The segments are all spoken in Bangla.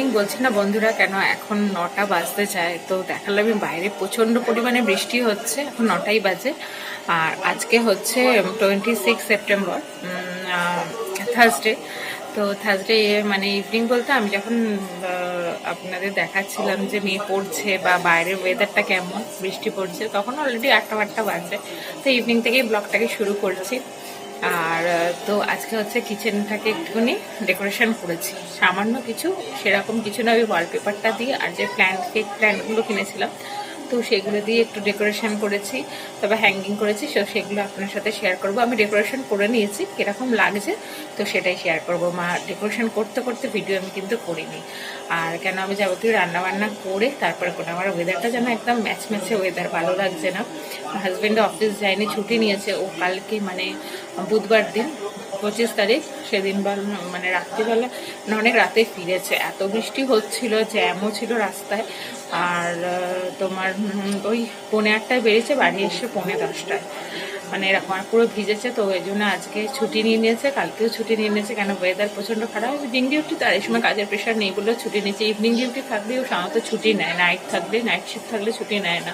ইভিনিং বলছি না বন্ধুরা, কেন এখন নটা বাজতে চায়? তো দেখালাম আমি বাইরে প্রচণ্ড পরিমাণে বৃষ্টি হচ্ছে, এখন নটাই বাজে। আর আজকে হচ্ছে টোয়েন্টি সিক্স সেপ্টেম্বর থার্সডে তো থার্সডে মানে ইভিনিং বলতে আমি যখন আপনাদের দেখাচ্ছিলাম যে মেয়ে পড়ছে বা বাইরের ওয়েদারটা কেমন, বৃষ্টি পড়ছে, তখন অলরেডি আটটা আটটা বাজে তো ইভিনিং থেকেই ব্লগটাকে শুরু করছি। আর তো আজকে হচ্ছে কিচেনটাকে একটুখানি ডেকোরেশন করেছি। সামান্য কিছু, সেরকম কিছু না, ওই ওয়ালপেপারটা দিয়ে আর যে প্ল্যান্ট কেক প্ল্যান্টগুলো কিনেছিলাম। তো সেগুলো দিয়ে একটু ডেকোরেশন করেছি তবে হ্যাঙ্গিং করেছি সো সেগুলো আপনার সাথে শেয়ার করব। আমি ডেকোরেশন করে নিয়েছি, কীরকম লাগছে, তো সেটাই শেয়ার করব। মা ডেকোরেশন করতে করতে ভিডিও আমি কিন্তু করিনি। আর কেন আমি যাবতীয় রান্না বান্না করে, তারপরে করে আমার ওয়েদারটা যেন একদম ম্যাচ ম্যাচে ওয়েদার ভালো লাগছে না। হাজব্যান্ড অফিস যায়নি, ছুটি নিয়েছে। ও কালকে মানে বুধবার দিন পঁচিশ তারিখ সেদিন মানে রাত্রিবেলা মানে অনেক রাতে ফিরেছে। এত বৃষ্টি হচ্ছিল, জ্যামও ছিল রাস্তায়। আর তোমার ওই পৌনে আটটায় বেরিয়েছে, বাড়ি এসে পৌনে দশটায়। মানে এরকম, আর পুরো ভিজেছে, তো ওই জন্য আজকে ছুটি নিয়ে নিয়েছে, কালকেও ছুটি নিয়ে নিয়েছে, কেন ওয়েদার প্রচণ্ড খারাপ। ইভিনিং ডিউটি তার এই সময় কাজের প্রেশার নেই বলেও ছুটি নিয়েছে। ইভিনিং ডিউটি থাকলে ও সাধারণত ছুটি নেয় নাইট থাকলে নাইট শিফট থাকলে ছুটি নেয় না।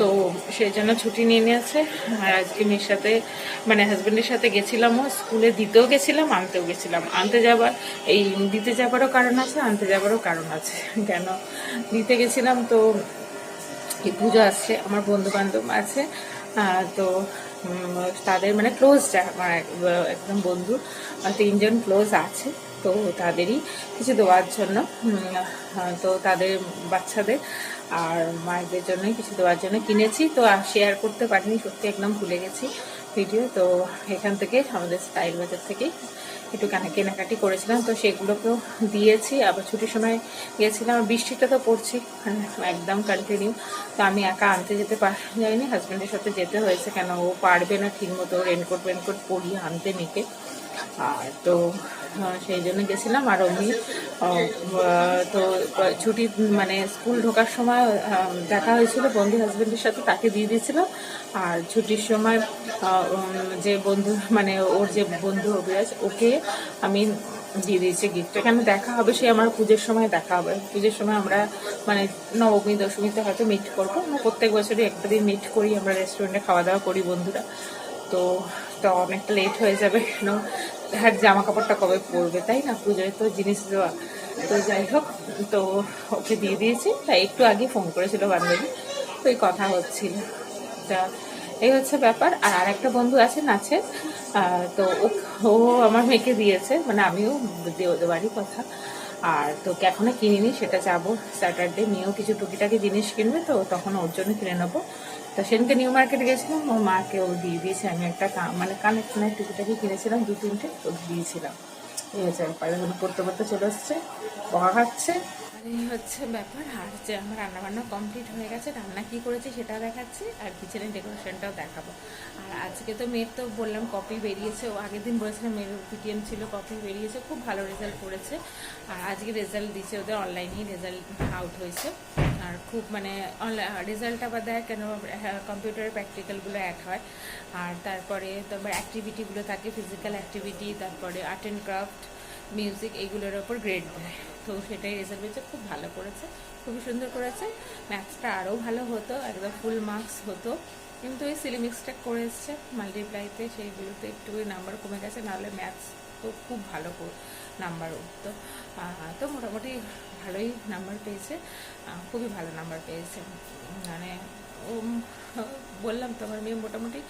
তো সেই জন্য ছুটি নিয়ে নিয়েছে। আর আজকে মেয়ের সাথে মানে হাজব্যান্ডের সাথে গেছিলামও, স্কুলে দিতেও গেছিলাম, আনতেও গেছিলাম। আনতে যাবার, এই দিতে যাবারও কারণ আছে, আনতে যাবারও কারণ আছে। কেন? দিতে গেছিলাম তো এই পুজো আসছে, আমার বন্ধু বান্ধব আছে তো তাদের মানে ক্লোজ আমার একদম বন্ধু তিনজন ক্লোজ আছে, তো তাদেরই কিছু দেওয়ার জন্য তো তাদের বাচ্চাদের আর মায়েদের জন্য কিছু দেওয়ার জন্য কিনেছি, তো শেয়ার করতে পারিনি, সত্যি একদম ভুলে গেছি ভিডিও তো এখান থেকে আমাদের স্টাইল বাজার থেকে একটু কেনা কেনাকাটি করেছিলাম, তো সেগুলোকেও দিয়েছি, আবার ছুটির সময় গিয়েছিলাম বৃষ্টিটা তো পড়ছি একদম কন্টিনিউ তো আমি একা আনতে যেতে যাইনি হাজব্যান্ডের সাথে যেতে হয়েছে, কেন ও পারবে না ঠিক মতো রেনকোট ওয়েনকোট পরিয়ে আনতে মেয়েকে আর তো সেই জন্য গেছিলাম। আর অমনি তো ছুটি মানে স্কুল ঢোকার সময় দেখা হয়েছিল, বন্ধু হাজব্যান্ডের সাথে তাকে দিয়ে দিয়েছিল। আর ছুটির সময় যে বন্ধু মানে ওর যে বন্ধু অভিরাজ, ওকে আমি দিয়ে দিয়েছি গিফটটা কেন দেখা হবে, সে আমার পুজোর সময় দেখা হবে। পুজোর সময় আমরা মানে নবমী, দশমীতে হয়তো মিট করব। আমরা প্রত্যেক বছরই একটা দিন মিট করি, আমরা রেস্টুরেন্টে খাওয়া দাওয়া করি বন্ধুরা। তো তো অনেকটা লেট হয়ে যাবে, কেন? হ্যাঁ জামা কাপড়টা কবে পরবে, তাই না? পুজোয় তো জিনিস দেওয়া। তো যাই হোক, তো ওকে দিয়ে দিয়েছি। তাই একটু আগে ফোন করেছিল বান্ধবী, তো এই কথা হচ্ছিল। তা এই হচ্ছে ব্যাপার। আর আরেকটা বন্ধু আছে নাচের তো ও- আমার মেয়েকে দিয়েছে মানে আমিও বাড়ির কথা। আর তো এখনও কিনিনি, সেটা যাব স্যাটারডে নিয়েও কিছু টুকিটাকি জিনিস কিনবে তো, তখন ওর জন্য কিনে নেব। তো সেদিনকে নিউ মার্কেটে গেছিলাম ওর মাকে ও দিয়ে দিয়েছে, আমি একটা মানে কানে টুকিটাকি কিনেছিলাম দু তিনটে তো দিয়েছিলাম। এই হচ্ছে করতে পড়তে পড়তে চলে এসছে বকা খাচ্ছে। আর এই হচ্ছে ব্যাপার, আর যে আমার রান্না বান্না কমপ্লিট হয়ে গেছে, রান্না কি করেছি সেটা দেখাচ্ছি, আর কিচেনের ডেকোরেশনটাও দেখাবো। আর আজকে তো মেয়ের তো বললাম কপি বেরিয়েছে, ও আগের দিন বলেছিলাম মেয়ের পিটিএম ছিল কপি বেরিয়েছে, খুব ভালো রেজাল্ট করেছে। আর আজকে রেজাল্ট দিচ্ছে ওদের অনলাইনেই রেজাল্ট আউট হয়েছে। আর খুব মানে রেজাল্ট আবার দেয় কেন কম্পিউটারের প্র্যাকটিক্যালগুলো অ্যাড হয়। আর তারপরে তোমার অ্যাক্টিভিটিগুলো থাকে ফিজিক্যাল অ্যাক্টিভিটি তারপরে আর্ট অ্যান্ড ক্রাফট মিউজিক এইগুলোর ওপর গ্রেড দেয়। তো সেটাই রেজাল্ট হয়েছে, খুব ভালো করেছে, খুবই সুন্দর করেছে। ম্যাথসটা আরও ভালো হতো, একদম ফুল মার্কস হতো। কিন্তু এই সিলিমিক্সটা করে এসছে মাল্টিপ্লাইতে সেইগুলোতে একটু নাম্বার কমে গেছে, নাহলে ম্যাথস তো খুব ভালো নাম্বার উঠতো। তো মোটামুটি ভালোই নাম্বার পেয়েছে খুবই ভালো নাম্বার পেয়েছে। মানে বললাম তো আমার মেয়ে মোটামুটি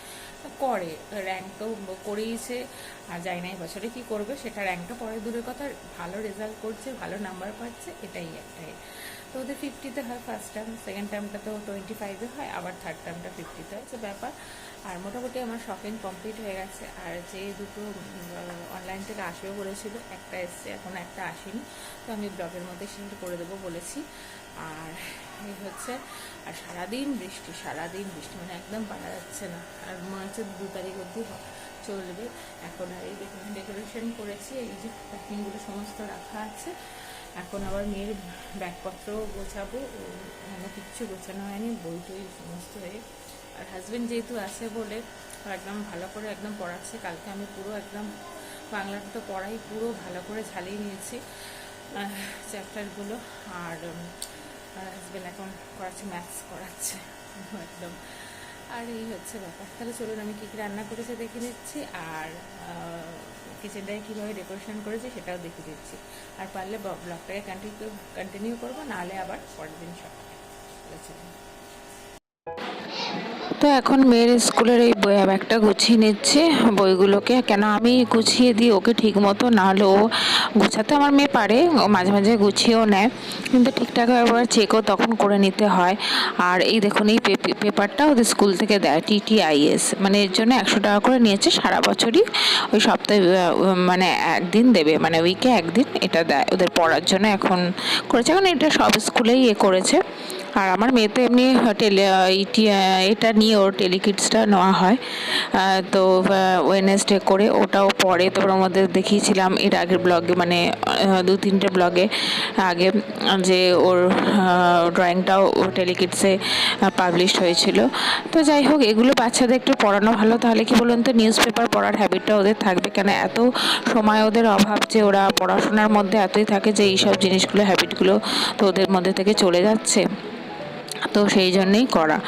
করে র্যাঙ্ক তো করেইছে, আর জানি না বছরে কী করবে, সেটা র্যাঙ্কটা পরে দূরের কথা, ভালো রেজাল্ট করছে, ভালো নাম্বার পাচ্ছে, এটাই একটাই। তো ওদের ফিফটিতে হয় ফার্স্ট টার্ম সেকেন্ড টার্মটা তো টোয়েন্টি ফাইভে হয়, আবার থার্ড টার্মটা ফিফটিতে হয় ব্যাপার। আর মোটামুটি আমার শপিং কমপ্লিট হয়ে গেছে, আর যে দুটো অনলাইন থেকে আসবে বলেছিল, একটা এসছে, এখন একটা আসেনি, তো আমি ব্লগের মধ্যে শেয়ার করে দেবো বলেছি। আর এই হচ্ছে আর সারাদিন বৃষ্টি সারাদিন বৃষ্টি মানে একদম পারা যাচ্ছে না। আর মনে হচ্ছে দু তারিখ অবধি চলবে। এখন আর এই ডেকোরেশন করেছি, এই যে প্যাকিংগুলো সমস্ত রাখা আছে। এখন আবার মেয়ের ব্যাগপত্র গোছাবো এখনও কিচ্ছু গোছানো হয়নি, বই টই সমস্ত হয়ে। আর হাজব্যান্ড যেহেতু আছে বলে একদম ভালো করে একদম পড়াচ্ছে, কালকে আমি পুরো একদম বাংলাটা তো পড়াই, পুরো ভালো করে ঝালিয়ে নিয়েছি চ্যাপ্টারগুলো আর হাজব্যান্ড এখন করাচ্ছে ম্যাথস করাচ্ছে। একদম। আর এই হচ্ছে ব্যাপার। তাহলে চলুন আমি কী কী রান্না করেছে দেখে নিচ্ছি, আর কিচেনটাকে কীভাবে ডেকোরেশন করেছি সেটাও দেখে দিচ্ছি আর পারলে ব্লগটাকে কন্টিনিউ কন্টিনিউ করব, নাহলে আবার পরের দিন সকালে। চলুন। তো এখন মেয়ের স্কুলের এই বই ব্যাগটা গুছিয়ে নিচ্ছে। বইগুলোকে কেন আমি গুছিয়ে দিই ওকে ঠিক মতো? নাহলে ও গুছাতে আমার মেয়ে পারে, ও মাঝে মাঝে গুছিয়েও নেয়। কিন্তু ঠিকঠাক একবার চেকও তখন করে নিতে হয়। আর এই দেখুন, এই পেপারটা ওদের স্কুল থেকে দেয় টিটিআইএস মানে এর জন্য একশো টাকা করে নিয়েছে সারা বছরই। ওই সপ্তাহে মানে একদিন দেবে মানে উইকে একদিন এটা দেয়। ওদের পড়ার জন্য এখন করেছে। এখন এটা সব স্কুলেই এ করেছে। আর আমার মেয়ে তো এমনি এটা নিয়ে ওর টেলিকিটসটা নেওয়া হয়। তো ওয়েনেসডে করে ওটাও পরে তো ওর মধ্যে দেখিয়েছিলাম এর আগের ব্লগে মানে দু তিনটে ব্লগে আগে, যে ওর ড্রয়িংটাও টেলিকিটসে পাবলিশ হয়েছিল। তো যাই হোক, এগুলো বাচ্চাদের একটু পড়ানো ভালো, তাহলে কি বলুন তো নিউজ পেপার পড়ার হ্যাবিটটা ওদের থাকবে? কেন এত সময় ওদের অভাব যে ওরা পড়াশোনার মধ্যে এতই থাকে যে এইসব জিনিসগুলো হ্যাবিটগুলো তো ওদের মধ্যে থেকে চলে যাচ্ছে। তো সেই জন্যেই করা।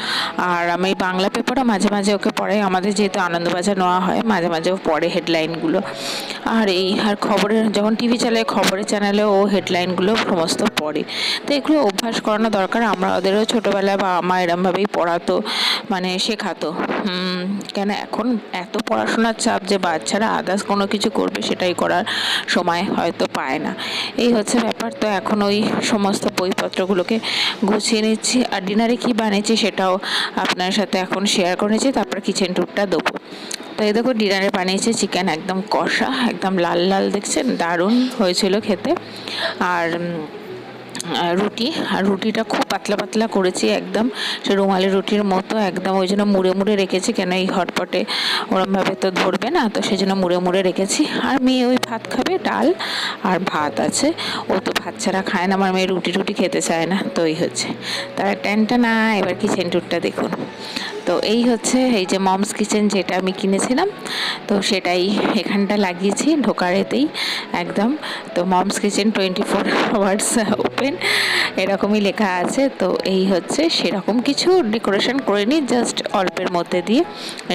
আর আমি বাংলা পেপারও মাঝে মাঝে ওকে পড়াই। আমাদের যেহেতু আনন্দবাজার নেওয়া হয়, মাঝে মাঝে ও পড়ে হেডলাইনগুলো আর এই, আর খবরের, যখন টিভি চালায় খবরের চ্যানেলে ও হেডলাইনগুলো সমস্ত পড়ে। তো এগুলো অভ্যাস করানো দরকার। আমরা ওদেরও ছোটোবেলায় বা আমার এরমভাবেই পড়াতো মানে শেখাতো। কেন এখন এত পড়াশোনার চাপ যে বাচ্চারা আদার্স কোনো কিছু করবে সেটাই করার সময় হয়তো পায় না। এই হচ্ছে ব্যাপার। তো এখন ওই সমস্ত বইপত্রগুলোকে গুছিয়ে নিচ্ছি। আর ডিনারে কী বানিয়েছি সেটাও আপনার সাথে এখন শেয়ার করেছি তারপর কিচেন টুরটা দেবো। তো এই দেখো ডিনারে বানিয়েছি চিকেন একদম কষা, একদম লাল লাল, দেখছেন? দারুণ হয়েছিল খেতে। আর রুটি। আর রুটিটা খুব পাতলা পাতলা করেছি একদম। সে রুমালি রুটির মতো একদম ওই জন্য মুড়ে মুড়ে রেখেছি কেন এই হটপটে ওরমভাবে তো ধরবে না, তো সেই জন্য মুড়ে মুড়ে রেখেছি। আর মেয়ে ওই ভাত খাবে, ডাল আর ভাত আছে। ও তো ভাত ছাড়া খায় না, আমার মেয়ে রুটি রুটি খেতে চায় না, তো এই হচ্ছে। তার ট্যানটা না এবার কিচেন টুরটা দেখুন। তো এই হচ্ছে এই যে মমস কিচেন যেটা আমি কিনেছিলাম, তো সেটাই এখানটা লাগিয়েছি ঢোকারেতেই একদম। তো mom's kitchen twenty four hours open এরকমই লেখা আছে। তো এই হচ্ছে সেরকম কিছু ডেকোরেশন করে নিই জাস্ট অল্পের মধ্যে দিয়ে।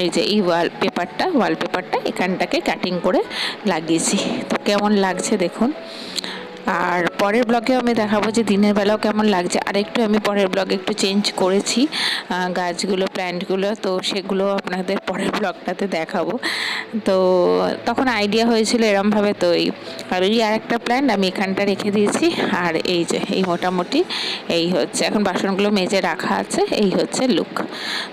এই যে এই ওয়াল পেপারটা ওয়ালপেপারটা এখানটাকে কাটিং করে লাগিয়েছি। তো কেমন লাগছে দেখুন। আর পরের ব্লগেও আমি দেখাবো যে দিনের বেলাও কেমন লাগছে। আর একটু আমি পরের ব্লগে একটু চেঞ্জ করেছি গাছগুলো প্ল্যান্টগুলো তো সেগুলো আপনাদের পরের ব্লগটাতে দেখাবো। তো তখন আইডিয়া হয়েছিল এরমভাবে তো এই আর এই আর একটা প্ল্যান্ট আমি এখানটা রেখে দিয়েছি, আর এই যে, এই মোটামুটি এই হচ্ছে। এখন বাসনগুলো মেজে রাখা আছে, এই হচ্ছে লুক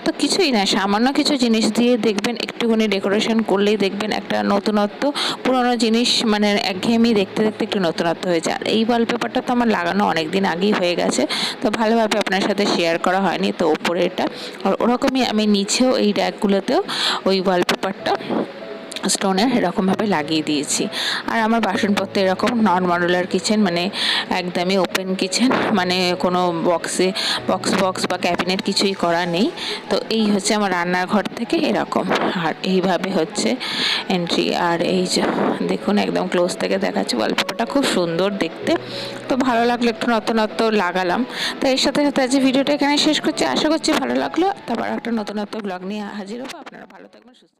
তো কিছুই না, সামান্য কিছু জিনিস দিয়ে দেখবেন, একটুখানি ডেকোরেশন করলেই দেখবেন একটা নতুনত্ব, পুরোনো জিনিস মানে একঘেয়েমি দেখতে দেখতে একটু নতুনত্ব হয়েছে আর এই ওয়ালপেপারটা তো আমার লাগানো অনেক দিন আগেই হয়ে গেছে। তো ভালোভাবে আপনার সাথে শেয়ার করা হয়নি, তো ওপরে এটা। আর ওরকমই আমি নিচেও এই র্যাকগুলোতেও ওই ওয়ালপেপারটা স্টোনের এরকমভাবে লাগিয়ে দিয়েছি। আর আমার বাসনপত্র এরকম নন মডুলার কিচেন মানে একদমই ওপেন কিচেন মানে কোনো বক্সে বক্স বক্স বা ক্যাবিনেট কিছুই করা নেই। তো এই হচ্ছে আমার রান্নাঘর থেকে এরকম। আর এইভাবে হচ্ছে এন্ট্রি আর এই যে দেখুন, একদম ক্লোজ থেকে দেখাচ্ছি ওয়ালপেপারটা খুব সুন্দর দেখতে। তো ভালো লাগল একটু নতুনত্ব লাগালাম। তো এর সাথে সাথে আজকে ভিডিওটা এখানে শেষ করছি। আশা করছি ভালো লাগল। তারপর একটা নতুনত্ব ব্লগ নিয়ে হাজির হব। আপনারা ভালো থাকবেন, সুস্থ